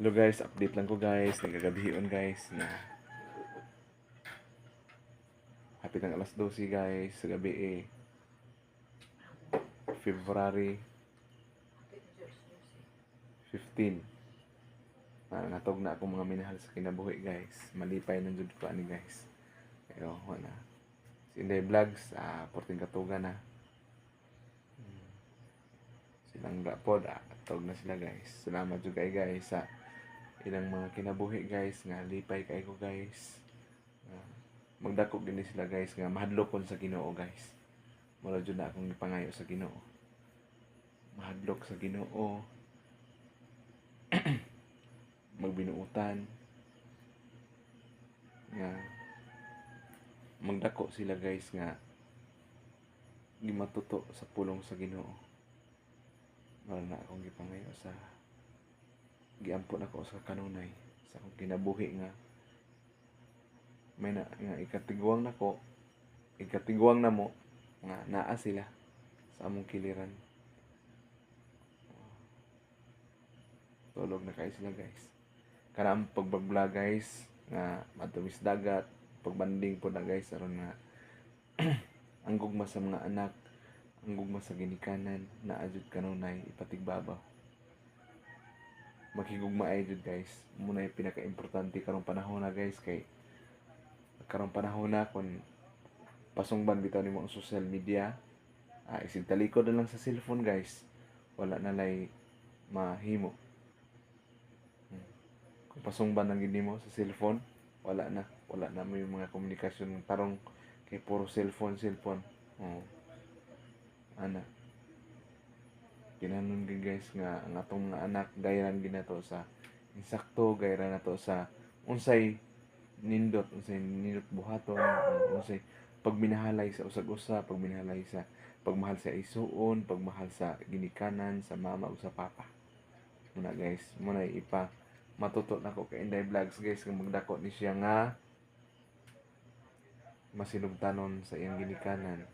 Hello guys, update lang ko guys. Nagagabihion guys na Hapit ng alas 12 guys sa gabi eh. February 15. Ah, natog na akong mga minahal sa kinabuhi guys. Malipay ng jud ko ani guys. Pero wala. Si Vlogs, ah, porting katugan na. Silang gapod, ah, tawag na sila guys. Salamat jud kay guys sa ilang mga kinabuhi guys nga lipay kay ko guys. Ah, magdako sila guys nga mahadlok kon sa Ginoo guys. Mura jud na akong ipangayo sa Ginoo. Mahadlok sa Ginoo. magbinuutan nga magdako sila guys nga gimatuto sa pulong sa Ginoo. Mura na akong gipangayo sa giampon ako sa kanunay sa akong kinabuhi nga. May na nga ikatigwang nako ikatigwang na mo nga naa sila sa among kiliran. Tulog na kayo sila guys. Kana ang pagbablog guys nga matumis dagat pagbanding po na guys aron nga ang gugma sa mga anak ang gugma sa ginikanan na ajud kanunay ipatigbabaw makigugma ay guys. Muna yung pinaka-importante karong panahon na guys kay karong panahon na kung pasungban bitaw nimo ang social media ah, isig talikod na lang sa cellphone guys. Wala na lay mahimo. Hmm. kung pasungban lang gid nimo sa cellphone wala na. Wala na may mga komunikasyon tarong kay puro cellphone cellphone. Oh ana ginanon gid guys nga ang atong mga anak gayran gid nato sa insakto gayran nato sa unsay nindot unsay nindot buhaton uh, unsay pagminahalay sa usag-usa pagminahalay sa pagmahal sa isuon pagmahal sa ginikanan sa mama ug sa papa. Muna guys muna ipa matuto na ko kay Inday Vlogs guys kung magdako ni siya nga masinugtanon sa iyang ginikanan